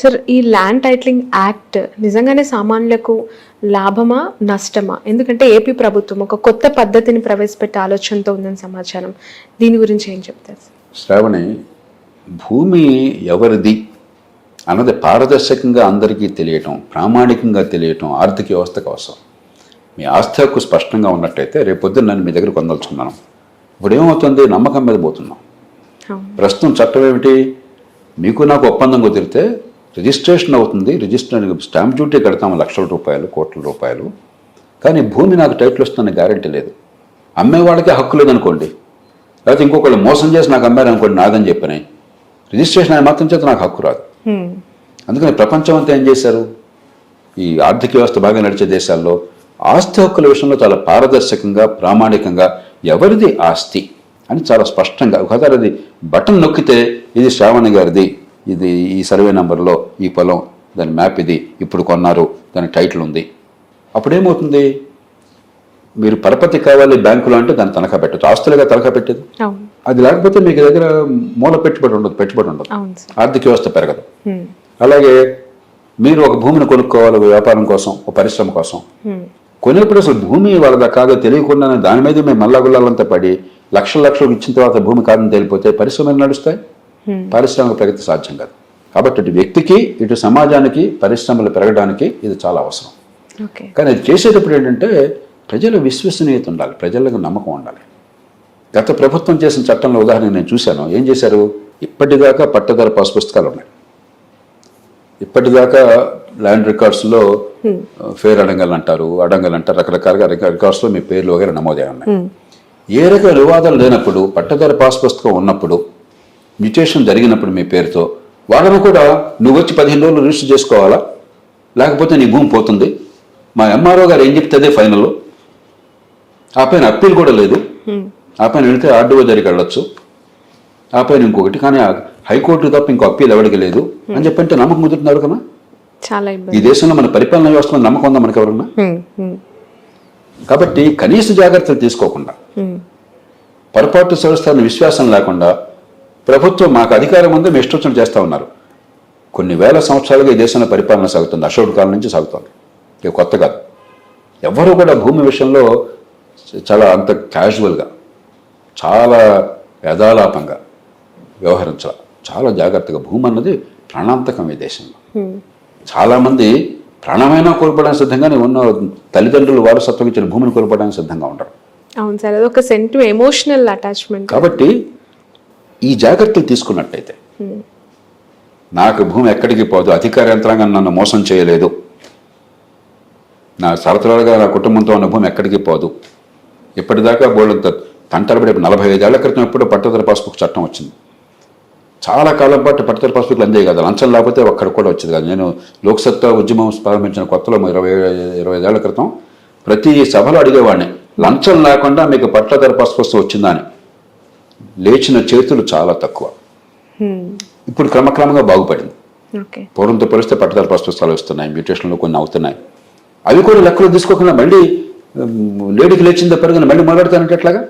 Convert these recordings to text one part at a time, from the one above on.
Sir ఈ land titling act నిజంగానే సామాన్యులకు లాభమా నష్టమా? ఎందుకంటే ఏపీ ప్రభుత్వం ఒక కొత్త పద్ధతిని ప్రవేశపెట్టే ఆలోచనతో ఉందని సమాచారం. దీని గురించి ఏం చెప్తారు? శ్రావణి భూమి ఎవరిది అన్నది పారదర్శకంగా అందరికీ తెలియటం ప్రామాణికంగా తెలియటం ఆర్థిక వ్యవస్థకు అవసరం మీ ఆస్తి హక్కు స్పష్టంగా ఉన్నట్టయితే రేపొద్దున నన్ను మీ దగ్గర కొందలుచుకున్నాను ఇప్పుడు ఏమవుతుంది? నమ్మకం మీద పోతున్నాం. ప్రస్తుతం చట్టం ఏమిటి? మీకు నాకు ఒప్పందం కుదిరితే రిజిస్ట్రేషన్ అవుతుంది. రిజిస్టర్ స్టాంప్ డ్యూటీ కడతాము లక్షల రూపాయలు కోట్ల రూపాయలు. కానీ భూమి నాకు టైటిల్ వస్తుందని గ్యారంటీ లేదు. అమ్మేవాళ్ళకి హక్కు లేదనుకోండి. లేకపోతే ఇంకొకళ్ళు మోసం చేసి నాకు అమ్మారనుకోండి నాదని చెప్పని రిజిస్ట్రేషన్ ఆయన మాత్రం చేత నాకు హక్కు రాదు. అందుకని ప్రపంచం అంతా ఏం చేశారు? ఈ ఆర్థిక వ్యవస్థ బాగా నడిచే దేశాల్లో ఆస్తి హక్కుల విషయంలో చాలా పారదర్శకంగా ప్రామాణికంగా ఎవరిది ఆస్తి అని చాలా స్పష్టంగా ఒకసారి అది బటన్ నొక్కితే ఇది శ్రావణి గారిది. ఇది ఈ సర్వే నెంబర్లో ఈ పొలం దాని మ్యాప్ ఇది ఇప్పుడు కొన్నారు దాని టైటిల్ ఉంది. అప్పుడేమవుతుంది? మీరు పరపతి కావాలి బ్యాంకులో అంటే దాన్ని తనఖా పెట్టచ్చు. ఆస్తులుగా తనఖా పెట్టేది? అది లేకపోతే మీకు దగ్గర మూల పెట్టుబడి ఉండదు పెట్టుబడి ఉండదు. ఆర్థిక వ్యవస్థ పెరగదు. అలాగే మీరు ఒక భూమిని కొనుక్కోవాలి ఒక వ్యాపారం కోసం ఒక పరిశ్రమ కోసం. కొనేప్పుడు అసలు భూమి వాళ్ళదా కాదో తెలియకుండానే దాని మీద మేము మల్లగుల్లాలంతా పడి లక్షల లక్షలు ఇచ్చిన తర్వాత భూమి కాదని తెలిపోతే పరిశ్రమలు నడుస్తాయి. పారిశ్రామిక ప్రగతి సాధ్యం కాదు. కాబట్టి ఇటు వ్యక్తికి ఇటు సమాజానికి పరిశ్రమలు పెరగడానికి ఇది చాలా అవసరం. కానీ అది చేసేటప్పుడు ఏంటంటే ప్రజల విశ్వసనీయత ఉండాలి. ప్రజలకు నమ్మకం ఉండాలి. గత ప్రభుత్వం చేసిన చట్టంలో ఉదాహరణ నేను చూశాను. ఏం చేశారు? ఇప్పటిదాకా పట్టదార పాస్ పుస్తకాలు ఉన్నాయి. ఇప్పటిదాకా ల్యాండ్ రికార్డ్స్లో ఫేర్ అడంగల్ అంటారు అడంగల్ అంటారు రకరకాలుగా రికార్డ్స్లో మీ పేర్లు వగేర నమోదై ఉన్నాయి. ఏ రకమైన వివాదాలు లేనప్పుడు పట్టదార పాస్ పుస్తకం ఉన్నప్పుడు మ్యూటేషన్ జరిగినప్పుడు మీ పేరుతో వాళ్ళను కూడా నువ్వు వచ్చి పదిహేను రోజులు రిజిస్టర్ చేసుకోవాలా? లేకపోతే నీ భూమి పోతుంది? మా ఎంఆర్ఓ గారు ఏం చెప్తే అదే ఫైనల్ ఆ పైన అప్పీల్ కూడా లేదు. ఆ పైన వెళితే ఆర్డీఓ దగ్గరికి వెళ్ళొచ్చు. ఆ పైన ఇంకొకటి కానీ హైకోర్టు తప్ప ఇంకో అప్పీల్ ఎవరికి లేదు. అని చెప్పంటే నమ్మకం కుదురుతున్నారు కదా? చాలా ఈ దేశంలో మన పరిపాలన వ్యవస్థ నమ్మకం ఉందా మనకి ఎవరన్నా. కాబట్టి కనీస జాగ్రత్తలు తీసుకోకుండా. పొరపాటు సంస్థలను విశ్వాసం లేకుండా ప్రభుత్వం మాకు అధికారం ఉంది మేము ఇష్టం చేస్తూ ఉన్నారు. కొన్ని వేల సంవత్సరాలుగా ఈ దేశంలో పరిపాలన సాగుతుంది. అశోక్ కాలం నుంచి సాగుతుంది. ఇక కొత్త కాదు. ఎవరు కూడా భూమి విషయంలో చాలా అంత క్యాజువల్గా చాలా యథాలాపంగా వ్యవహరించాలి. చాలా జాగ్రత్తగా. భూమి అన్నది ప్రాణాంతకం ఈ దేశంలో. చాలామంది ప్రాణమైనా కోల్పోవడానికి సిద్ధంగానే ఉన్న తల్లిదండ్రులు వారసత్వం ఇచ్చిన భూమిని కోల్పోవడానికి సిద్ధంగా ఉండరు. అవును సార్ అదొక సెంటు ఎమోషనల్ అటాచ్మెంట్ కాబట్టి ఈ జాగ్రత్తలు తీసుకున్నట్టయితే నాకు భూమి ఎక్కడికి పోదు అధికార యంత్రాంగం నన్ను మోసం చేయలేదు. నా సరతరాలుగా నా కుటుంబంతో ఉన్న భూమి ఎక్కడికి పోదు. ఇప్పటిదాకా బోళ్ళంత తంటరబడి నలభై ఐదేళ్ళ క్రితం ఎప్పుడో పట్టదర పాస్బుక్ చట్టం వచ్చింది. చాలా కాలం పాటు పట్టదర పాస్బుక్లు అందే కదా లంచం లేకపోతే ఒక్కడ కూడా వచ్చేది కాదు. నేను లోక్సత్తా ఉద్యమం ప్రారంభించిన కొత్తలో ఇరవై ఇరవై ఐదేళ్ళ క్రితం ప్రతి సభలో అడిగేవాడిని లంచం లేకుండా మీకు పట్టదర పాస్బుక్ వచ్చిందా అని. లేచిన చేతులు చాలా తక్కువ. ఇప్పుడు క్రమక్రమంగా బాగుపడింది. పూర్వంతో పోలిస్తే పట్టదారు పుస్తకాలు వస్తున్నాయి మ్యూటేషన్లు కొన్ని అవుతున్నాయి. అవి కూడా లెక్కలు తీసుకోకుండా మళ్ళీ లేడీకి లేచింది పెరగని మళ్ళీ మొదలెడతానంటే ఎట్లాగా?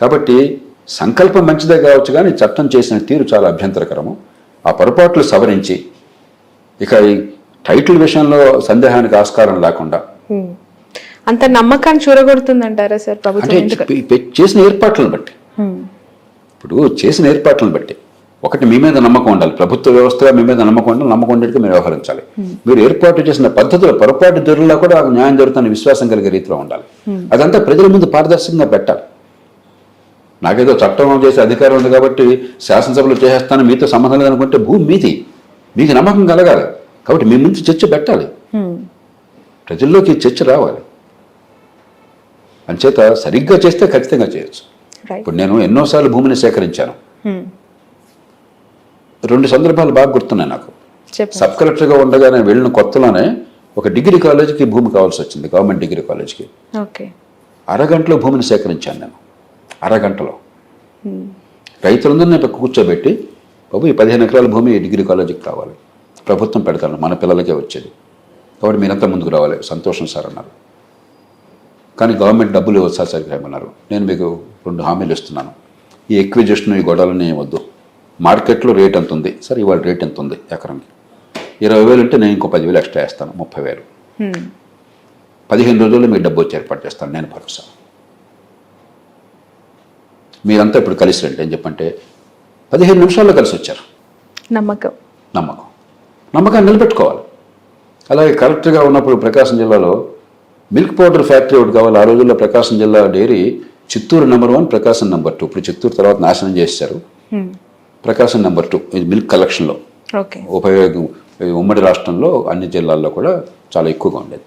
కాబట్టి సంకల్పం మంచిదే కావచ్చు కానీ చట్టం చేసిన తీరు చాలా అభ్యంతరకరము. ఆ పొరపాట్లు సవరించి ఇక ఈ టైటిల్ విషయంలో సందేహానికి ఆస్కారం లేకుండా. హ్మ్. అంత నమ్మకాన్ని చూరగొడుతుందంటారా సార్ ప్రభుత్వం? చేసిన ఏర్పాట్లను బట్టి. హ్మ్. ఇప్పుడు చేసిన ఏర్పాట్లను బట్టి. ఒకటి మీ మీద నమ్మకం ఉండాలి. ప్రభుత్వ వ్యవస్థగా మీ మీద నమ్మకం ఉండాలి. నమ్మకం ఉండేట్టుగా మీరు వ్యవహరించాలి. మీరు ఏర్పాటు చేసిన పద్ధతులు పొరపాటు ధరల్లో కూడా న్యాయం జరుగుతున్న విశ్వాసం కలిగే రీతిలో ఉండాలి. అదంతా ప్రజల ముందు పారదర్శకంగా పెట్టాలి. నాకేదో చట్టం చేసే అధికారం ఉంది కాబట్టి శాసనసభలో చేసేస్తాను మీతో సంబంధం లేదనుకుంటే భూమి మీది. మీకు నమ్మకం కలగాలి. కాబట్టి మీ ముందు చర్చ పెట్టాలి. ప్రజల్లోకి చర్చ రావాలి. అంచేత సరిగ్గా చేస్తే ఖచ్చితంగా చేయొచ్చు. ఇప్పుడు నేను ఎన్నోసార్లు భూమిని సేకరించాను. హ్మ్. రెండు సందర్భాలు బాగా గుర్తున్నాయి నాకు. సబ్ కలెక్టర్గా ఉండగా నేను వెళ్ళిన కొత్తలోనే ఒక డిగ్రీ కాలేజీకి భూమి కావాల్సి వచ్చింది గవర్నమెంట్ డిగ్రీ కాలేజీకి. అరగంటలో భూమిని సేకరించాను నేను. అరగంటలో. హ్మ్. రైతులందరినీ ఇక్కడ కూర్చోబెట్టి బాబు ఈ పదిహేను ఎకరాల భూమి డిగ్రీ కాలేజీకి కావాలి. ప్రభుత్వం పెడతాను మన పిల్లలకే వచ్చేది. కాబట్టి మీరంతా ముందుకు రావాలి. సంతోషం సార్ అన్నారు. కానీ గవర్నమెంట్ డబ్బులు ఇవ్వచ్చు సార్ సరిగ్గా ఏమన్నారు? నేను మీకు రెండు హామీలు ఇస్తున్నాను. ఈ ఎక్విజిషన్ ఈ గొడవలని వద్దు. మార్కెట్లో రేట్ ఎంత ఉంది? సార్ ఇవాళ రేట్ ఎంత ఉంది ఎకరంకి ఇరవై వేలు ఉంటే నేను ఇంకో పదివేలు ఎక్స్ట్రా వేస్తాను ముప్పై వేలు. పదిహేను రోజుల్లో మీకు డబ్బు వచ్చి ఏర్పాటు చేస్తాను నేను భరోసా. మీరంతా ఇప్పుడు కలిసి రండి. అని చెప్పంటే పదిహేను నిమిషాల్లో కలిసి వచ్చారు. నమ్మకం. నమ్మకం. నమ్మకాన్ని నిలబెట్టుకోవాలి. అలాగే కరెక్ట్గా ఉన్నప్పుడు ప్రకాశం జిల్లాలో మిల్క్ పౌడర్ ఫ్యాక్టరీ ఒకటి కావాలి. ఆ రోజుల్లో ప్రకాశం జిల్లా dairy Chittoor number one Prakasam number two. ఇప్పుడు చిత్తూరు తర్వాత నాశనం చేశారు హ్మ్. ప్రకాశం నెంబర్ టూ ఇది మిల్క్ కలెక్షన్లో. ఉపయోగం ఉమ్మడి రాష్ట్రంలో అన్ని జిల్లాల్లో కూడా చాలా ఎక్కువగా ఉండేది.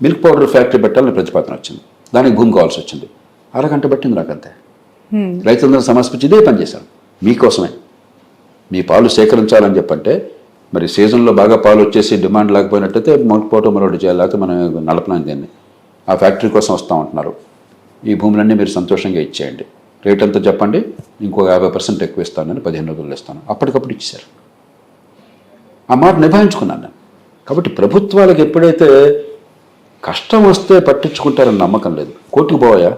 మిల్క్ పౌడర్ ఫ్యాక్టరీ పెట్టాలని ప్రతిపాదన వచ్చింది. దానికి భూమి కావాల్సి వచ్చింది. అరగంట పట్టింది నాకంతే హ్మ్. రైతులందరూ సమర్పించి ఇదే పని చేశాను మీకోసమే. మీ పాలు సేకరించాలని చెప్పంటే మరి సీజన్లో బాగా పాలు వచ్చేసి డిమాండ్ లేకపోయినట్టయితే మొట్టపోవటం మరొకటి చేయాలి లేకపోతే మనం నడపలేం దీన్ని. ఆ ఫ్యాక్టరీ కోసం వస్తామంటున్నారు. ఈ భూములన్నీ మీరు సంతోషంగా ఇచ్చేయండి. రేట్ అంతా చెప్పండి? ఇంకో యాభై పర్సెంట్ ఎక్కువ ఇస్తానని పదిహేను రోజులు ఇస్తాను. అప్పటికప్పుడు ఇచ్చారు ఆ మాట నిభాయించుకున్నాను నేను. కాబట్టి ప్రభుత్వాలకు ఎప్పుడైతే కష్టం వస్తే పట్టించుకుంటారని నమ్మకం లేదు. కోర్టుకు పోయా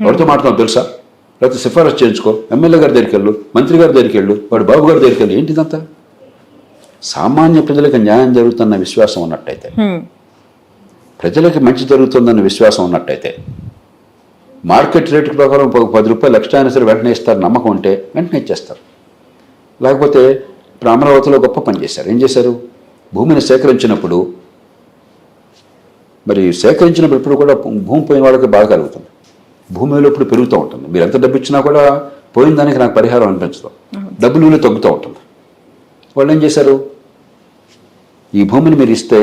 ఎవరితో మాట్లాడతాం తెలుసా? లేకపోతే సిఫారసు చేయించుకో. ఎమ్మెల్యే గారి దగ్గరికి వెళ్ళు మంత్రి గారి దగ్గరికి వెళ్ళు వాడు బాబు గారి దగ్గరికి వెళ్ళు. ఏంటిదంతా? సామాన్య ప్రజలకు న్యాయం జరుగుతున్న విశ్వాసం ఉన్నట్టయితే. ప్రజలకి మంచి జరుగుతుందన్న విశ్వాసం ఉన్నట్టయితే మార్కెట్ రేటు ప్రకారం ఒక పది రూపాయలు ఎక్స్ట్రా అయినా సరే వెంటనే ఇస్తారు నమ్మకం ఉంటే వెంటనే ఇచ్చేస్తారు. లేకపోతే ఇప్పుడు అమరావతిలో గొప్ప పని చేశారు. ఏం చేశారు? భూమిని సేకరించినప్పుడు మరి సేకరించినప్పుడు ఇప్పుడు కూడా భూమి పోయిన వాళ్ళకి బాగా కలుగుతుంది. భూమిలో ఇప్పుడు పెరుగుతూ ఉంటుంది. మీరు ఎంత డబ్బు ఇచ్చినా కూడా పోయిన దానికి నాకు పరిహారం అనిపించదు. డబ్బులు తగ్గుతూ ఉంటుంది. వాళ్ళు ఏం చేశారు? ఈ భూమిని మీరు ఇస్తే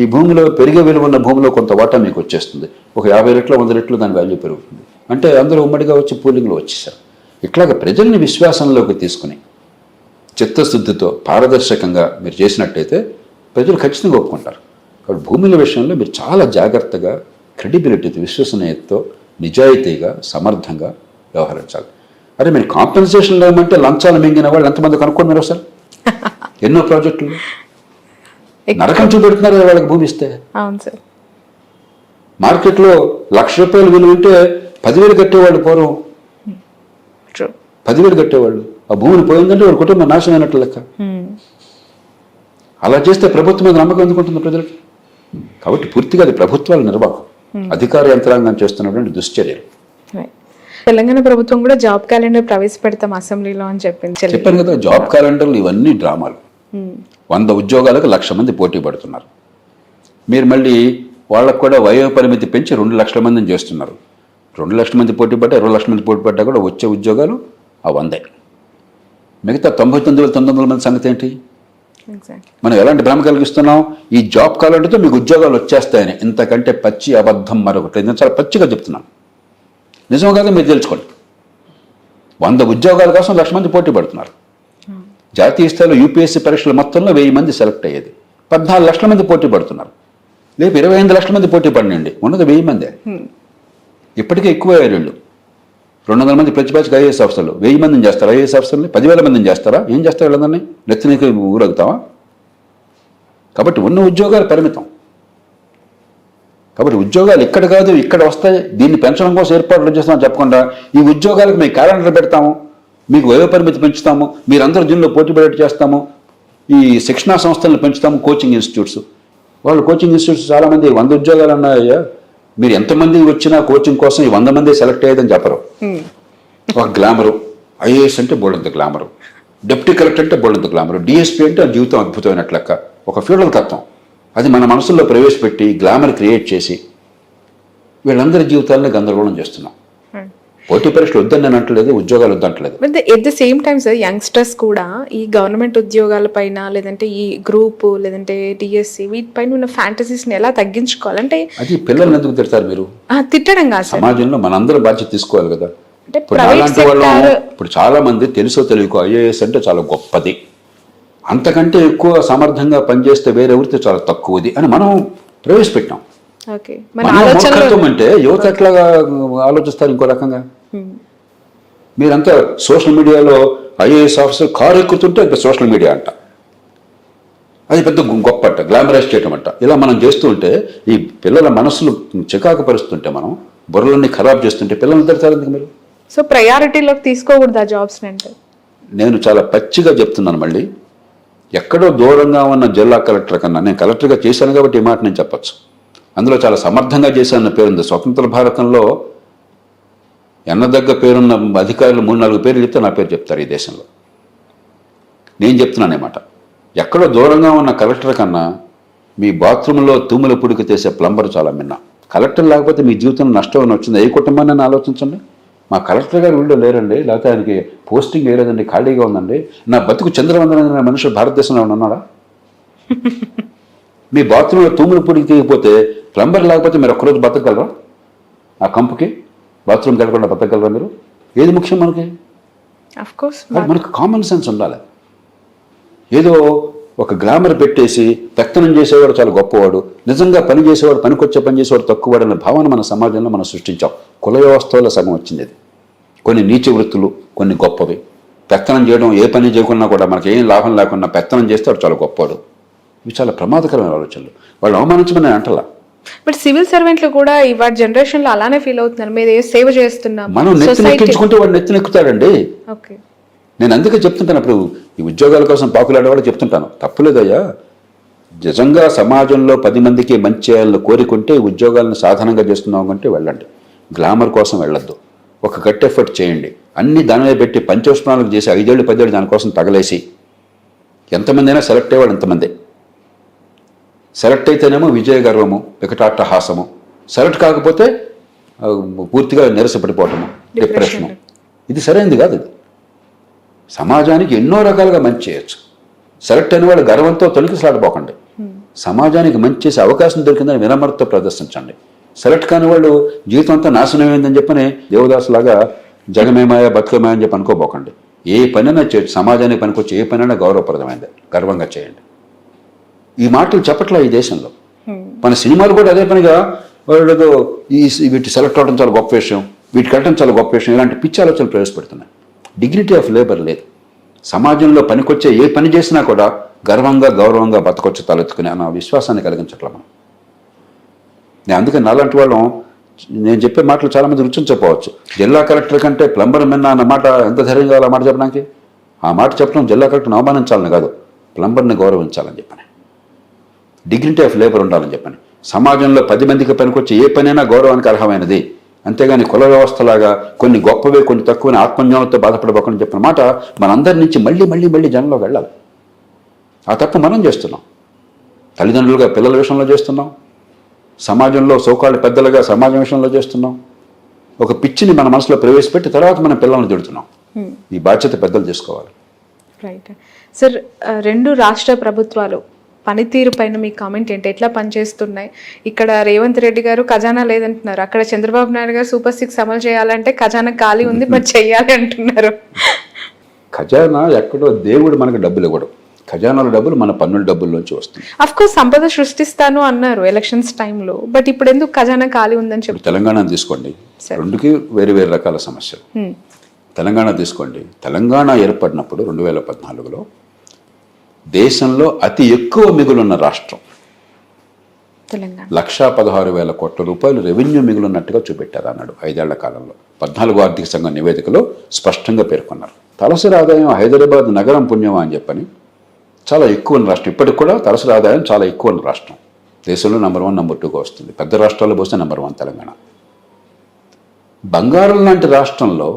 ఈ భూమిలో పెరిగే విలువ ఉన్న భూమిలో కొంత వాటా మీకు వచ్చేస్తుంది. ఒక యాభై రెట్లు వంద రెట్లు దాని వాల్యూ పెరుగుతుంది. అంటే అందరూ ఉమ్మడిగా వచ్చి పూలింగ్లో వచ్చేసారు ఇట్లాగ ప్రజల్ని విశ్వాసంలోకి తీసుకుని చిత్తశుద్ధితో పారదర్శకంగా మీరు చేసినట్టయితే ప్రజలు ఖచ్చితంగా ఒప్పుకుంటారు. కాబట్టి భూముల విషయంలో మీరు చాలా జాగ్రత్తగా క్రెడిబిలిటీతో విశ్వసనీయతతో నిజాయితీగా సమర్థంగా వ్యవహరించాలి. అరే మీరు కాంపెన్సేషన్ లేమంటే లంచాలు మింగిన వాళ్ళు ఎంతమంది కనుక్కోండి మీరు అసలు ఎన్నో ప్రాజెక్టులు. నరకం చూపెడుతున్నారు కదా వాళ్ళకి భూమి ఇస్తే. అవును సార్. మార్కెట్లో లక్ష రూపాయలు విలువ ఉంటే పదివేలు కట్టేవాళ్ళు పూర్వం పదివేలు కట్టేవాళ్ళు. ఆ భూమిని పోయిందంటే వాళ్ళ కుటుంబం నాశనం అయినట్లు లెక్క. అలా చేస్తే ప్రభుత్వం మీద నమ్మకం ఎందుకుంటుంది ప్రజలకి? కాబట్టి పూర్తిగా అది ప్రభుత్వాల నిర్వాహం. అధికార యంత్రాంగం చేస్తున్నటువంటి దుశ్చర్యలు. తెలంగాణ ప్రభుత్వం కూడా జాబ్ క్యాలెండర్ ప్రవేశపెడతాం అసెంబ్లీలో అని చెప్పింది. చెప్పాను కదా జాబ్ క్యాలెండర్లు ఇవన్నీ డ్రామాలు. వంద ఉద్యోగాలకు లక్ష మంది పోటీ పడుతున్నారు. మీరు మళ్ళీ వాళ్ళకు కూడా వయో పరిమితి పెంచి రెండు లక్షల మందిని చేస్తున్నారు. రెండు లక్షల మంది పోటీ పడ్డా ఇరవై లక్షల మంది పోటీ పడ్డా కూడా వచ్చే ఉద్యోగాలు ఆ వందే. మిగతా తొంభై తొమ్మిది వేల తొమ్మిది వందల మంది సంగతి ఏంటి. మనం ఎలాంటి భ్రమ కలిగిస్తున్నాం? ఈ జాబ్ క్యాలెండర్తో మీకు ఉద్యోగాలు వచ్చేస్తాయని. ఇంతకంటే పచ్చి అబద్ధం మరొకటి నేను చాలా పచ్చిగా చెప్తున్నాను. నిజం కాదు మీరు తెలుసుకోండి. వంద ఉద్యోగాల కోసం లక్ష మంది పోటీ పడుతున్నారు. జాతీయ స్థాయిలో యూపీఎస్సీ పరీక్షల మొత్తంలో వెయ్యి మంది సెలెక్ట్ అయ్యేది. పద్నాలుగు లక్షల మంది పోటీ పడుతున్నారు. లేపు ఇరవై ఎనిమిది లక్షల మంది పోటీ పడినండి. ఉన్నది వెయ్యి మందే. ఇప్పటికే ఎక్కువ అయ్యారు వీళ్ళు రెండు వందల మంది ప్రతి బ్యాచ్కి ఐఏఎస్ ఆఫీసర్లు. వెయ్యి మందిని చేస్తారా ఐఏఎస్ ఆఫీసర్ని పదివేల మందిని చేస్తారా? ఏం చేస్తారు వీళ్ళందరినీ? నెత్తినికి ఊరగుతావా? కాబట్టి ఉన్న ఉద్యోగాలు పరిమితం. కాబట్టి ఉద్యోగాలు ఇక్కడ కాదు ఇక్కడ వస్తాయి. దీన్ని పెంచడం కోసం ఏర్పాట్లు చేస్తామని చెప్పకుండా ఈ ఉద్యోగాలకు మేము క్యాలెండర్ పెడతాము. మీకు వయో పరిమితి పెంచుతాము మీరందరూ దీనిలో పోటీ పడేట్టు చేస్తాము ఈ శిక్షణా సంస్థలను పెంచుతాము కోచింగ్ ఇన్స్టిట్యూట్స్ వాళ్ళు కోచింగ్ ఇన్స్టిట్యూట్స్ చాలామంది వంద ఉద్యోగాలు ఉన్నాయ్యా మీరు ఎంతమంది వచ్చినా కోచింగ్ కోసం ఈ వంద మంది సెలెక్ట్ అయ్యేదని చెప్పరు. ఒక గ్లామరు ఐఏఎస్ అంటే బోల్డంత గ్లామరు డిప్యూటీ కలెక్టర్ అంటే బోల్డంత గ్లామరు డిఎస్పీ అంటే ఆ జీవితం అద్భుతమైనట్లు లెక్క ఒక ఫ్యూడల్ తత్వం అది మన మనసులో ప్రవేశపెట్టి గ్లామర్ క్రియేట్ చేసి వీళ్ళందరి జీవితాలను గందరగోళం చేస్తున్నాం. పోటీ పరీక్షలు వద్దని నేను అంటలేదు ఉద్యోగాలు వద్దంటలేదు. But at the same time sir youngsters కూడా ఈ గవర్నమెంట్ ఉద్యోగాల పైన లేదంటే ఈ గ్రూప్ లేదంటే డిఎస్సి వీటిపైన ఉన్న ఫ్యాంటసీస్ని ఎలా తగ్గించుకోవాలి? అంటే అది పిల్లల్ని ఎందుకు తిడతారు మీరు? తిట్టడం కాదు సమాజంలో మనందరం బాధ్యత తీసుకోవాలి కదా. అంటే ఇప్పుడు చాలా మంది తెలుసో తెలియకో ఐఏఎస్ అంటే చాలా గొప్పది. అంతకంటే ఎక్కువ సమర్థంగా పనిచేస్తే వేరెవరితో చాలా తక్కువది అని మనం ప్రవేశపెట్టాం. అంటే యువత ఎట్లాగా ఆలోచిస్తారు ఇంకో రకంగా. మీరంతా సోషల్ మీడియాలో ఐఏఎస్ ఆఫీసర్ కారు ఎక్కుతుంటే సోషల్ మీడియా అంట. అది పెద్ద గొప్ప అంట గ్లామరైజ్ చేయటం అంట. ఇలా మనం చేస్తూ ఉంటే ఈ పిల్లల మనసులు చికాకు పరుస్తుంటే మనం బుర్రలన్నీ ఖరాబ్ చేస్తుంటే తిడతారు ఎందుకు మీరు? సో ప్రయారిటీలోకి తీసుకోకూడదు ఆ జాబ్స్ అంటే. నేను చాలా పచ్చిగా చెప్తున్నాను మళ్ళీ. ఎక్కడో దూరంగా ఉన్న జిల్లా కలెక్టర్ కన్నా నేను కలెక్టర్గా చేశాను కాబట్టి ఈ మాట నేను చెప్పచ్చు. అందులో చాలా సమర్థంగా చేశానన్న పేరుంది. స్వతంత్ర భారతంలో ఎన్నదగ్గ పేరున్న అధికారులు మూడు నాలుగు పేర్లు చెప్తే నా పేరు చెప్తారు ఈ దేశంలో. నేను చెప్తున్నాను అన్నమాట ఎక్కడో దూరంగా ఉన్న కలెక్టర్ కన్నా మీ బాత్రూంలో తూముల పుడికి తీసే ప్లంబర్ చాలా మిన్న. కలెక్టర్ లేకపోతే మీ జీవితంలో నష్టం అని వచ్చింది? ఏ కుటుంబాన్ని ఆలోచించండి. మా కలెక్టర్ గారు వీళ్ళు లేరండి. లేకపోతే ఆయనకి పోస్టింగ్ వేయలేదండి ఖాళీగా ఉందండి. నా బతుకు చంద్రవందన అనే మనిషి భారతదేశంలో ఉన్నాడా? మీ బాత్రూంలో తూముల పుడికి తీయకపోతే ప్లంబర్ లేకపోతే మీరు ఒక్కరోజు బతకగలరా? ఆ కంపుకి? బాత్రూమ్కి వెళ్ళకుండా బతకగలరా మీరు? ఏది ముఖ్యం మనకి? మనకు కామన్ సెన్స్ ఉండాలి. ఏదో ఒక గ్లామర్ పెట్టేసి పెత్తనం చేసేవాడు చాలా గొప్పవాడు నిజంగా పని చేసేవాడు పనికొచ్చే పని చేసేవాడు తక్కువవాడు అనే భావన మన సమాజంలో మనం సృష్టించాం. కుల వ్యవస్థలో సగం వచ్చింది అది. కొన్ని నీచ వృత్తులు కొన్ని గొప్పవి. పెత్తనం చేయడం ఏ పని చేయకున్నా కూడా మనకి ఏం లాభం లేకుండా పెత్తనం చేస్తే వాడు చాలా గొప్పవాడు. ఇవి చాలా ప్రమాదకరమైన ఆలోచనలు. వాళ్ళు అవమానించమని అంటలా. బట్ సివిల్ సర్వెంట్లు కూడా ఇవాటి జనరేషన్లో అలానే ఫీల్ అవుతున్నారు. మీద ఏ సేవ చేస్తున్నాం మనం నెత్తినెక్కించుకుంటే వాడు నెత్తినెక్కుతాడండి ఓకే. నేను అందుకే చెప్తుంటాను అప్పుడు ఈ ఉద్యోగాల కోసం పాకులాడేవాళ్ళు చెప్తుంటాను. తప్పులేదయ్యా. నిజంగా సమాజంలో పది మందికి మంచి చేయాలని కోరుకుంటే ఉద్యోగాలను సాధనంగా చేస్తున్నాం అంటే వెళ్ళండి. గ్లామర్ కోసం వెళ్ళొద్దు. ఒక గట్టి ఎఫర్ట్ చేయండి. అన్ని దాని మీద పెట్టి పంచోష్ణాలకు చేసి ఐదేళ్ళు పదేళ్ళు దానికోసం తగలేసి. ఎంతమంది అయినా సెలెక్ట్ అయ్యేవాడు ఎంతమంది. సెలెక్ట్ అయితేనేమో విజయ గర్వము వికటాట్టహాసము. సెలెక్ట్ కాకపోతే పూర్తిగా నిరసపడిపోవటము డిప్రెషను ఇది సరైనది కాదు ఇది. సమాజానికి ఎన్నో రకాలుగా మంచి చేయొచ్చు. సెలెక్ట్ అయిన వాళ్ళు గర్వంతో తొలగిసలాడిపోకండి సమాజానికి మంచి చేసే అవకాశం దొరికిందని వినమ్రతతో ప్రదర్శించండి. సెలెక్ట్ కాని వాళ్ళు జీవితం అంతా నాశనమైందని చెప్పని దేవదాసులాగా జగమేమాయ బతుకమేయ అని చెప్పి అనుకోబోకండి. ఏ పనైనా చేయొచ్చు. సమాజానికి పనికొచ్చి ఏ పనైనా గౌరవప్రదమైంది. గర్వంగా చేయండి. ఈ మాటలు చెప్పట్లే ఈ దేశంలో. మన సినిమాలు కూడా అదే పనిగా వాళ్ళు ఈ వీటి సెలెక్ట్ అవడం చాలా గొప్ప విషయం. వీటికి వెళ్ళడం చాలా గొప్ప విషయం. ఇలాంటి పిచ్చి ఆలోచనలు ప్రవేశపెడుతున్నాయి. డిగ్నిటీ ఆఫ్ లేబర్ లేదు. సమాజంలో పనికొచ్చే ఏ పని చేసినా కూడా గర్వంగా గౌరవంగా బతకొచ్చు తలెత్తుకునే అన్న విశ్వాసాన్ని కలిగించట్ల మనం. నేను అందుకని నాలాంటి వాళ్ళం నేను చెప్పే మాటలు చాలా మంది రుచించకపోవచ్చు జిల్లా కలెక్టర్ కంటే ప్లంబర్ మిన్న అన్న మాట ఎంత ధైర్యం కావాలి ఆ మాట చెప్పడానికి? ఆ మాట చెప్పడం జిల్లా కలెక్టర్ని అవమానించాలని కాదు. ప్లంబర్ని గౌరవించాలని చెప్పని. డిగ్నిటీ ఆఫ్ లేబర్ ఉండాలని చెప్పని సమాజంలో పది మందికి పనికొచ్చి ఏ పనైనా గౌరవానికి అర్హమైనది. అంతేగాని కుల వ్యవస్థలాగా కొన్ని గొప్పవే కొన్ని తక్కువని ఆత్మజ్ఞానంతో బాధపడబోకని చెప్పిన మాట మనందరి నుంచి మళ్ళీ మళ్ళీ మళ్ళీ జనంలోకి వెళ్ళాలి. ఆ తప్పు మనం చేస్తున్నాం. తల్లిదండ్రులుగా పిల్లల విషయంలో చేస్తున్నాం. సమాజంలో సోకాళ్ళు పెద్దలుగా సమాజం విషయంలో చేస్తున్నాం. ఒక పిచ్చిని మన మనసులో ప్రవేశపెట్టి తర్వాత మన పిల్లల్ని తిడుతున్నాం. ఈ బాధ్యత పెద్దలు చేసుకోవాలి రైట్ సార్ రెండు రాష్ట్ర ప్రభుత్వాలు పనితీరు పైన మీ కామెంట్ ఏంటి? ఎట్లా పనిచేస్తున్నాయి? ఇక్కడ రేవంత్ రెడ్డి గారు ఖజానా లేదంటున్నారు. అక్కడ చంద్రబాబు నాయుడు గారు సూపర్ సిక్స్ అమలు చేయాలంటే ఖజానా ఖాళీ ఉంది బట్ చెయ్యాలి అంటున్నారు. ఖజానా ఎక్కడో దేవుడు మనకు డబ్బులు ఇవ్వడు. ఖజానాల డబ్బులు మన పన్నుల డబ్బుల్లోంచి వస్తుంది. అఫ్ కోర్స్ సంపద సృష్టిస్తాను అన్నారు ఎలక్షన్స్ టైంలో బట్ ఇప్పుడు ఎందుకు ఖజానా ఖాళీ ఉందని చెప్పి? తెలంగాణ తీసుకోండి. రెండుకి వేరు వేరు రకాల సమస్యలు. హ్మ్. తెలంగాణ తీసుకోండి. తెలంగాణ ఏర్పడినప్పుడు రెండు వేల పద్నాలుగులో దేశంలో అతి ఎక్కువ మిగులున్న రాష్ట్రం. లక్షా పదహారు వేల కోట్ల రూపాయలు రెవెన్యూ మిగులున్నట్టుగా చూపెట్టారు అన్నాడు ఐదేళ్ళ కాలంలో. పద్నాలుగు ఆర్థిక సంఘం నివేదికలో స్పష్టంగా పేర్కొన్నారు. తలసరి ఆదాయం హైదరాబాద్ నగరం పుణ్యమా అని చెప్పని చాలా ఎక్కువ ఉన్న రాష్ట్రం. ఇప్పటికి కూడా తలసరి ఆదాయం చాలా ఎక్కువ ఉన్న రాష్ట్రం. దేశంలో నెంబర్ వన్ నెంబర్ టూగా వస్తుంది. పెద్ద రాష్ట్రాల్లో పోస్తే నెంబర్ వన్ తెలంగాణ. బంగారం లాంటి రాష్ట్రంలో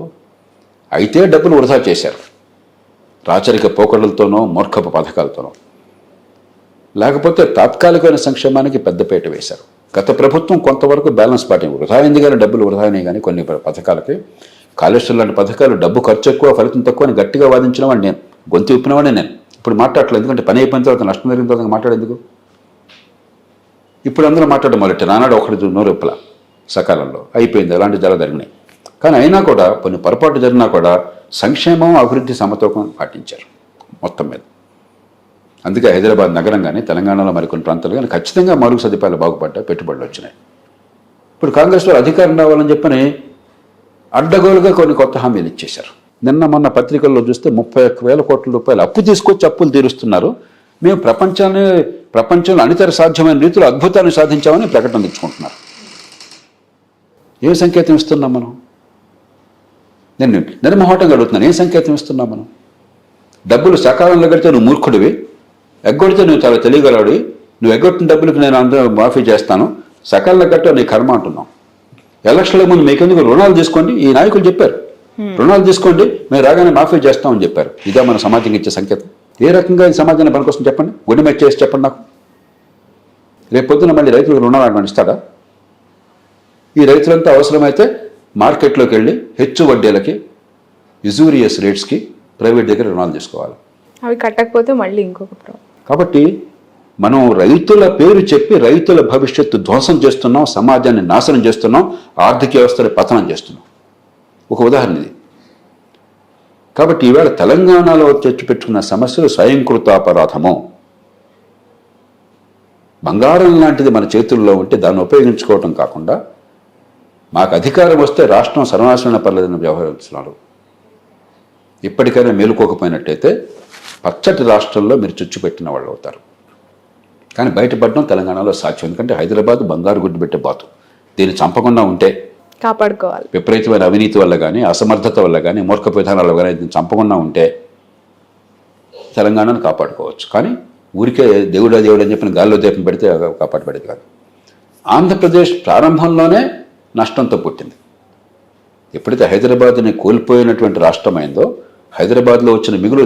అయితే డబ్బులు వృధా చేశారు. రాచరిక పోకడలతోనో మూర్ఖపు పథకాలతోనో లేకపోతే తాత్కాలికమైన సంక్షేమానికి పెద్దపేట వేశారు. గత ప్రభుత్వం కొంతవరకు బ్యాలెన్స్ పాటింది వృధా అయింది కానీ డబ్బులు వృధా అయినాయి కానీ కొన్ని పథకాలకి. కాళేశ్వరం లాంటి పథకాలు డబ్బు ఖర్చు ఎక్కువ ఫలితం తక్కువ అని గట్టిగా వాదించిన వాడిని నేను. గొంతు విప్పినవాడిని నేను. ఇప్పుడు మాట్లాడలేదు ఎందుకంటే పని అయిపోయిన తర్వాత నష్టం జరిగిన తర్వాత మాట్లాడేందుకు? ఇప్పుడు అందరూ మాట్లాడడం మొదలెట్టారు. నానాడు ఒకటి నోరెప్పల సకాలంలో అయిపోయింది. అలాంటి జల జరిగినాయి. కానీ అయినా కూడా కొన్ని పొరపాటు జరిగినా కూడా సంక్షేమం అభివృద్ధి సమతూకం పాటించారు మొత్తం మీద. అందుకే హైదరాబాద్ నగరం కానీ తెలంగాణలో మరికొన్ని ప్రాంతాలు కానీ ఖచ్చితంగా మరుగు సదుపాయాలు బాగుపడ్డా పెట్టుబడులు వచ్చినాయి. ఇప్పుడు కాంగ్రెస్లో అధికారం రావాలని చెప్పని అడ్డగోలుగా కొన్ని కొత్త హామీలు ఇచ్చేశారు. నిన్న మొన్న పత్రికల్లో చూస్తే ముప్పై ఒక్క వేల కోట్ల రూపాయలు అప్పు తీసుకొచ్చి అప్పులు తీరుస్తున్నారు. మేము ప్రపంచాన్ని ప్రపంచంలో అనితర సాధ్యమైన రీతిలో అద్భుతాన్ని సాధించామని ప్రకటన తెచ్చుకుంటున్నారు. ఏ సంకేతం ఇస్తున్నాం మనం? నేను నిర్మోహటంగా అడుగుతున్నాను ఏ సంకేతం ఇస్తున్నాం మనం? డబ్బులు సకాలంలో కడితే నువ్వు మూర్ఖుడివి. ఎగ్గొడితే నువ్వు చాలా తెలియగలవాడి నువ్వు ఎగ్గొట్టిన డబ్బులకు నేను అందరూ మాఫీ చేస్తాను. సకాలంలో కట్ట నీ కర్మ అంటున్నాం ఎలక్షన్ల ముందు మీకెందుకు రుణాలు తీసుకోండి? ఈ నాయకులు చెప్పారు. రుణాలు తీసుకోండి మేము రాగానే మాఫీ చేస్తామని చెప్పారు. ఇదే మన సమాజంకి ఇచ్చే సంకేతం. ఏ రకంగా ఈ సమాజాన్ని పనికొస్తుంది చెప్పండి? గుండె మెచ్చి చేసి చెప్పండి నాకు. రేపు పొద్దున మళ్ళీ రైతులకు రుణాలు అడగమని ఇస్తాడా? ఈ రైతులంతా అవసరమైతే మార్కెట్లోకి వెళ్ళి హెచ్చు వడ్డీలకి యుజూరియస్ రేట్స్కి ప్రైవేట్ దగ్గర రుణాలు తీసుకోవాలి. అవి కట్టకపోతే మళ్ళీ ఇంకొక కాబట్టి మనం రైతుల పేరు చెప్పి రైతుల భవిష్యత్తు ధ్వంసం చేస్తున్నాం సమాజాన్ని నాశనం చేస్తున్నాం ఆర్థిక వ్యవస్థని పతనం చేస్తున్నాం. ఒక ఉదాహరణ ఇది. కాబట్టి ఈవేళ తెలంగాణలో తెచ్చిపెట్టుకున్న సమస్యలు స్వయంకృతాపరాధము బంగారం లాంటిది మన చేతుల్లో ఉంటే దాన్ని ఉపయోగించుకోవటం కాకుండా మాకు అధికారం వస్తే రాష్ట్రం సర్వనాశనం పర్లేదని వ్యవహరిస్తున్నారు ఇప్పటికైనా మేలుకోకపోయినట్టయితే పచ్చటి రాష్ట్రంలో మీరు చుచ్చుపెట్టిన వాళ్ళు అవుతారు. కానీ బయటపడడం తెలంగాణలో సాధ్యం. ఎందుకంటే హైదరాబాద్ బంగారు గుడ్డు పెట్టే బాతు. దీన్ని చంపకుండా ఉంటే కాపాడుకోవాలి. విపరీతమైన అవినీతి వల్ల కానీ అసమర్థత వల్ల కానీ మూర్ఖ విధానాల వల్ల కానీ దీన్ని చంపకుండా ఉంటే తెలంగాణను కాపాడుకోవచ్చు. కానీ ఊరికే దేవుడా దేవుడు అని చెప్పిన గాల్లో దీపం పెడితే కాపాడబడేది కాదు. ఆంధ్రప్రదేశ్ ప్రారంభంలోనే నష్టంతో పుట్టింది. ఎప్పుడైతే హైదరాబాద్ని కోల్పోయినటువంటి రాష్ట్రమైందో హైదరాబాద్లో వచ్చిన మిగులు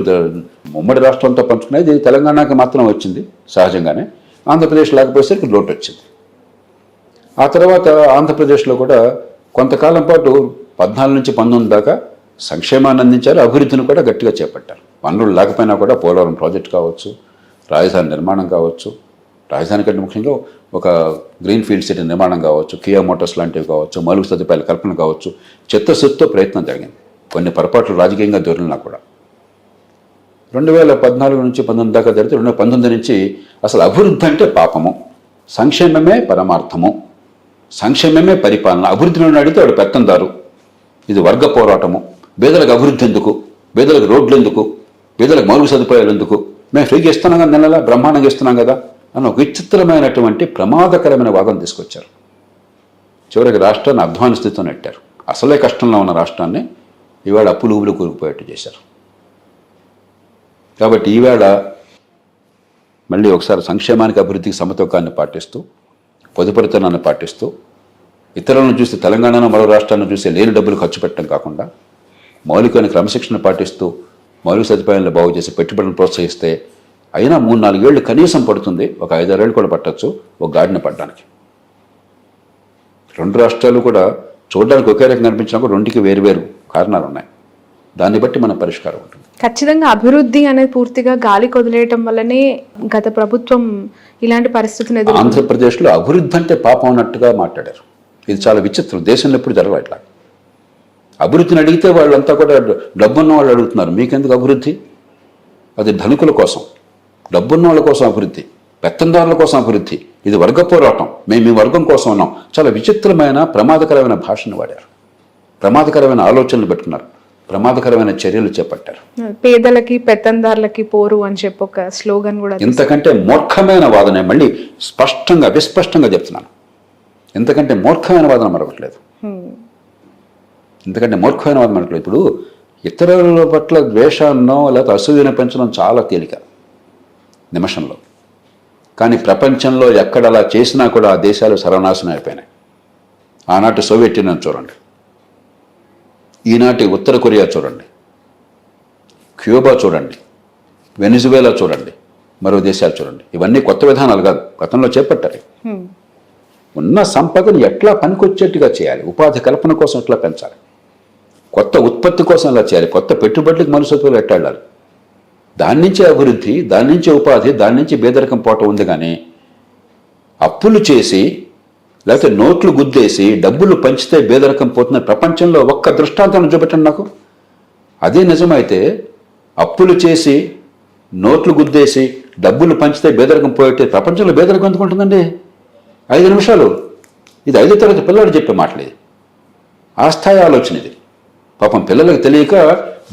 ఉమ్మడి రాష్ట్రంతో పంచుకునేది ఇది తెలంగాణకి మాత్రం వచ్చింది సహజంగానే. ఆంధ్రప్రదేశ్ లేకపోయేసరికి లోటు వచ్చింది. ఆ తర్వాత ఆంధ్రప్రదేశ్లో కూడా కొంతకాలం పాటు పద్నాలుగు నుంచి పంతొమ్మిది దాకా సంక్షేమాన్ని అందించారు అభివృద్ధిని కూడా గట్టిగా చేపట్టారు. వనరులు లేకపోయినా కూడా పోలవరం ప్రాజెక్ట్ కావచ్చు రాజధాని నిర్మాణం కావచ్చు రాజధాని కంటే ముఖ్యంగా ఒక గ్రీన్ ఫీల్డ్ సిటీ నిర్మాణం కావచ్చు కియా మోటార్స్ లాంటివి కావచ్చు మౌలిక సదుపాయాల కల్పన కావచ్చు చిత్తశుద్ధితో ప్రయత్నం జరిగింది. కొన్ని పొరపాట్లు రాజకీయంగా దొరికినా కూడా. రెండు వేల పద్నాలుగు నుంచి పంతొమ్మిది దాకా జరిగితే రెండు వేల పంతొమ్మిది నుంచి అసలు అభివృద్ధి అంటే పాపము. సంక్షేమమే పరమార్థము. సంక్షేమమే పరిపాలన. అభివృద్ధిని అడిగితే వాడు పెత్తందారు. ఇది వర్గ పోరాటము. పేదలకు అభివృద్ధి ఎందుకు? పేదలకు రోడ్లు ఎందుకు? పేదలకు మౌలిక సదుపాయాలు ఎందుకు? మేము ఫ్రీగా ఇస్తున్నాం కదా నెలలా బ్రహ్మాండంగా ఇస్తున్నాం కదా. అని విచిత్రమైనటువంటి ప్రమాదకరమైన వాదన తీసుకొచ్చారు. చివరికి రాష్ట్రాన్ని అధ్వానిస్థితితో నెట్టారు. అసలే కష్టంలో ఉన్న రాష్ట్రాన్ని ఈవేళ అప్పులు ఊబులు కూరుకుపోయేట్టు చేశారు. కాబట్టి ఈవేళ మళ్ళీ ఒకసారి సంక్షేమానికి అభివృద్ధికి సమతూకాన్ని పాటిస్తూ పొదుపరితనాన్ని పాటిస్తూ ఇతరులను చూసి తెలంగాణను మరో రాష్ట్రాలను చూసి లేని డబ్బులు ఖర్చు పెట్టడం కాకుండా మౌలికమైన క్రమశిక్షణ పాటిస్తూ మౌలిక సదుపాయాలను బాగు చేసి పెట్టుబడులను ప్రోత్సహిస్తే అయినా మూడు నాలుగేళ్ళు కనీసం పడుతుంది. ఒక ఐదారేళ్ళు కూడా పట్టొచ్చు ఒక గాడిన పడడానికి. రెండు రాష్ట్రాలు కూడా చూడడానికి ఒకే రకంగా కనిపించినా కూడా రెండుకి వేరువేరు కారణాలు ఉన్నాయి. దాన్ని బట్టి మన పరిష్కారం ఉంటుంది. ఖచ్చితంగా అభివృద్ధి అనేది పూర్తిగా గాలి కొదిలేయటం వల్లనే గత ప్రభుత్వం ఇలాంటి పరిస్థితిని ఎదురు ఆంధ్రప్రదేశ్లో అభివృద్ధి అంటే పాపం అన్నట్టుగా మాట్లాడారు. ఇది చాలా విచిత్రం. దేశంలో ఎప్పుడు జరగదు ఇట్లా అభివృద్ధిని అడిగితే వాళ్ళంతా కూడా డబ్బున్న వాళ్ళు అడుగుతున్నారు మీకెందుకు అభివృద్ధి? అది ధనికుల కోసం. డబ్బున్న వాళ్ళ కోసం అభివృద్ధి పెత్తందారుల కోసం అభివృద్ధి ఇది వర్గ పోరాటం. మేము ఈ వర్గం కోసం ఉన్నాం. చాలా విచిత్రమైన ప్రమాదకరమైన భాషను వాడారు. ప్రమాదకరమైన ఆలోచనలు పెట్టుకున్నారు. ప్రమాదకరమైన చర్యలు చేపట్టారు. పేదలకి పెత్తందారులకి పోరు అని చెప్పి ఒక స్లోగన్ కూడా ఇంతకంటే మూర్ఖమైన వాదన మళ్ళీ స్పష్టంగా విస్పష్టంగా చెప్తున్నాను. ఇంతకంటే మూర్ఖమైన వాదన మరొకట్లేదు. ఎందుకంటే మూర్ఖమైన వాదన మనకు ఇప్పుడు ఇతరుల పట్ల ద్వేషాన్నో లేకపోతే అసూయను పెంచడం చాలా తేలిక. నిమిషంలో. కానీ ప్రపంచంలో ఎక్కడ అలా చేసినా కూడా ఆ దేశాలు సర్వనాశనం అయిపోయినాయి. ఆనాటి సోవియట్ యూనియన్ చూడండి. ఈనాటి ఉత్తర కొరియా చూడండి. క్యూబా చూడండి. వెనిజువేలా చూడండి. మరో దేశాలు చూడండి. ఇవన్నీ కొత్త విధానాలు కాదు. గతంలో చేపట్టారు. హ్మ్. ఉన్న సంపదను ఎట్లా పనికొచ్చేట్టుగా చేయాలి? ఉపాధి కల్పన కోసం ఎట్లా పెంచాలి? కొత్త ఉత్పత్తి కోసం ఎలా చేయాలి? కొత్త పెట్టుబడులకు మనసత్వాలు ఎట్లా వెళ్ళాలి? దాని నుంచి అభివృద్ధి దాని నుంచి ఉపాధి దాని నుంచి బేదరికం పోవటం ఉంది కానీ అప్పులు చేసి లేకపోతే నోట్లు గుద్దేసి డబ్బులు పంచితే బేదరికం పోతున్న ప్రపంచంలో ఒక్క దృష్టాంతాన్ని చూపెట్టండి నాకు. అదే నిజమైతే అప్పులు చేసి నోట్లు గుద్దేసి డబ్బులు పంచితే బేదరికం పోయేటే ప్రపంచంలో బేదరికం ఎందుకు ఉంటుందండి? ఐదు నిమిషాలు. ఇది ఐదో తరగతి పిల్లడు చెప్పే మాటలేదు ఆ స్థాయి ఆలోచన ఇది. పాపం పిల్లలకు తెలియక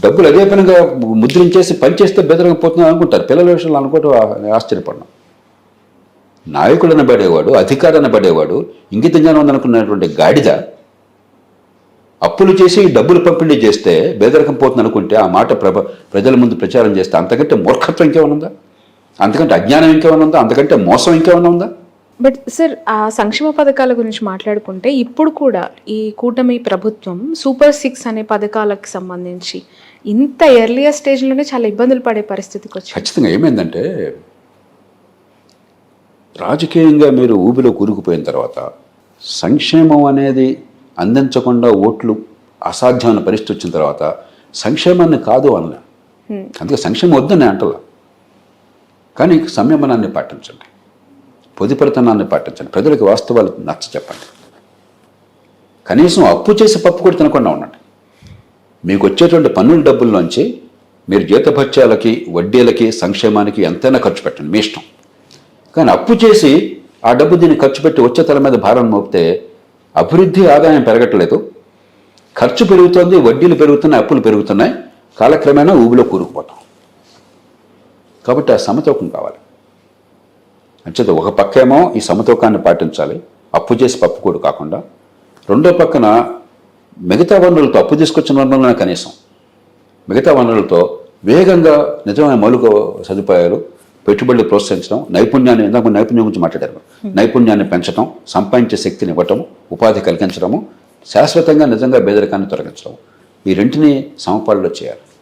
డబ్బులు అదే పనిగా ముద్రించేసి పనిచేస్తే బెదరగా పోతుంది అనుకుంటారు. పిల్లల విషయంలో అనుకోవటం ఆశ్చర్యపడడం నాయకుడు అనబడేవాడు అధికారి అనబడేవాడు ఇంగిత జ్ఞానం ఉందనుకున్నటువంటి గాడిద అప్పులు చేసి డబ్బులు పంపిణీ చేస్తే బేదరకం పోతుంది అనుకుంటే ఆ మాట ప్రభ ప్రజల ముందు ప్రచారం చేస్తే అంతకంటే మూర్ఖత్వం ఇంకేమనుందా అంతకంటే అజ్ఞానం ఇంకేమైనా ఉందా? అంతకంటే మోసం ఇంకేమైనా ఉందా? బట్ సార్ ఆ సంక్షేమ పథకాల గురించి మాట్లాడుకుంటే ఇప్పుడు కూడా ఈ కూటమి ప్రభుత్వం సూపర్ సిక్స్ అనే పథకాలకు సంబంధించి ఇంత ఎర్లియర్ స్టేజ్లోనే చాలా ఇబ్బందులు పడే పరిస్థితికి వచ్చింది. ఖచ్చితంగా ఏమైందంటే రాజకీయంగా మీరు ఊబిలో కూరుకుపోయిన తర్వాత సంక్షేమం అనేది అందించకుండా ఓట్లు అసాధ్యమైన పరిస్థితి వచ్చిన తర్వాత సంక్షేమాన్ని కాదు అన్న అందుకే సంక్షేమం వద్దని అంటలా. కానీ సంయమనాన్ని పాటించండి. పొదిపరితనాన్ని పాటించండి. ప్రజలకు వాస్తవాలు నచ్చ చెప్పండి. కనీసం అప్పు చేసి పప్పు కూడా తినకుండా ఉండండి. మీకు వచ్చేటువంటి పన్నుల డబ్బుల్లోంచి మీరు జీతభత్యాలకి వడ్డీలకి సంక్షేమానికి ఎంతైనా ఖర్చు పెట్టండి. మీ ఇష్టం. కానీ అప్పు చేసి ఆ డబ్బు దీన్ని ఖర్చు పెట్టి వచ్చే తల మీద భారం మోపితే అభివృద్ధి ఆదాయం పెరగట్లేదు. ఖర్చు పెరుగుతోంది వడ్డీలు పెరుగుతున్నాయి అప్పులు పెరుగుతున్నాయి. కాలక్రమేణా ఊబిలో కూరుకుపోతాం. కాబట్టి ఆ సమతూకం కావాలి. అంచేత ఒక పక్కేమో ఈ సమతూకాన్ని పాటించాలి అప్పు చేసి పప్పుకూడు కాకుండా. రెండో పక్కన మిగతా వనరులతో అప్పు తీసుకొచ్చిన వనరులనే కనీసం. మిగతా వనరులతో వేగంగా నిజమైన మౌలిక సదుపాయాలు పెట్టుబడులు ప్రోత్సహించడం నైపుణ్యాన్ని ఇందాక నైపుణ్యం గురించి మాట్లాడారు నైపుణ్యాన్ని పెంచడం సంపాదించే శక్తిని ఇవ్వటం ఉపాధి కలిగించడము శాశ్వతంగా నిజంగా పేదరికాన్ని తొలగించడం ఈ రెంటిని సమపాల్లో చేయాలి.